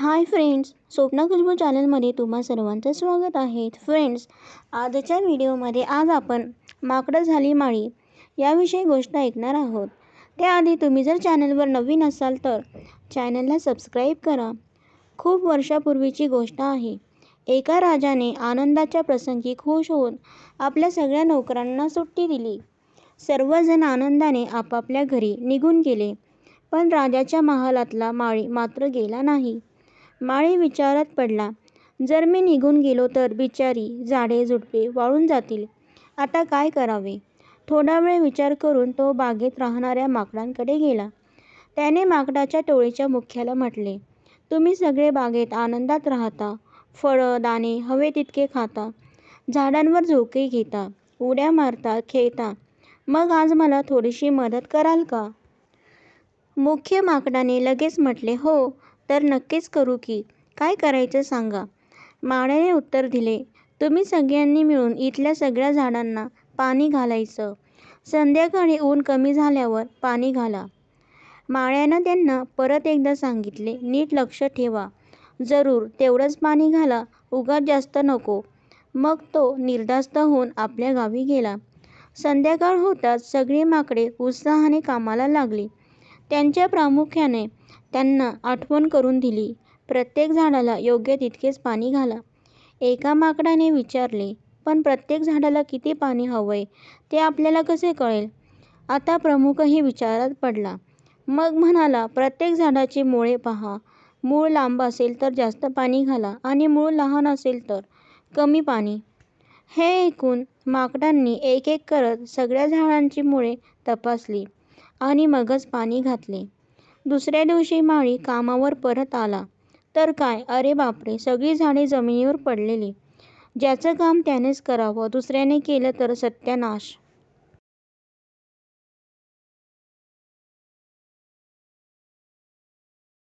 Hi friends Swapna Khushboo चॅनलमध्ये तुम्हा सर्वांचं स्वागत आहे. फ्रेंड्स आजच्या व्हिडिओमध्ये आज आपण माकडं झाली माळी याविषयी गोष्ट ऐकणार आहोत. त्याआधी तुम्ही जर चॅनलवर नवीन असाल तर चॅनलला सबस्क्राईब करा. खूप वर्षापूर्वीची गोष्ट आहे. एका राजाने आनंदाच्या प्रसंगी खुश होऊन आपल्या सगळ्या नोकरांना सुट्टी दिली. सर्वजण आनंदाने आपापल्या घरी निघून गेले पण राजाच्या महालातला माळी मात्र गेला नाही. माळी विचारात पडला. जर मी निघून गेलो तर बिचारी झाडे झुडपे वाळून जातील. आता काय करावे? थोडा वेळ विचार करून तो बागेत राहणाऱ्या माकडांकडे गेला. त्याने माकडाच्या टोळीच्या मुख्याला म्हटले तुम्ही सगळे बागेत आनंदात राहता. फळं दाणे हवे तितके खाता. झाडांवर झोके घेता. उड्या मारता खेळता. मग आज मला थोडीशी मदत कराल का? मुख्य माकडाने लगेच म्हटले हो. तर नक्कीच करू की. काय करायचं सांगा. माळ्याने उत्तर दिले. तुम्ही सगळ्यांनी मिळून इथल्या सगळ्या झाडांना पाणी घालायचं. संध्याकाळी ऊन कमी झाल्यावर पाणी घाला. माळ्यानं त्यांना परत एकदा सांगितले नीट लक्ष ठेवा. जरूर तेवढंच पाणी घाला. उगाच जास्त नको. मग तो निर्धास्त होऊन आपल्या गावी गेला. संध्याकाळ होताच सगळी माकडे उत्साहाने कामाला लागली. त्यांच्या प्रामुख्याने त्यांना आठवण करून दिली. प्रत्येक झाडाला योग्य तितकेच पाणी घाला. एका माकडाने विचारले पण प्रत्येक झाडाला किती पाणी हवंय? ते आपल्याला कसे कळेल? आता प्रमुखही विचारात पडला. मग म्हणाला प्रत्येक झाडाची मुळे पहा. मूळ लांब असेल तर जास्त पाणी घाला आणि मूळ लहान असेल तर कमी पाणी. हे ऐकून माकडांनी एक एक करत सगळ्या झाडांची मुळे तपासली आणि मगच पाणी घातले. दुसऱ्या दिवशी माळी कामावर परत आला. तर काय? अरे बापरे! सगळी झाडे जमिनीवर पडलेली. ज्याचं काम त्यानेच करावं. दुसऱ्याने केलं तर सत्यानाश.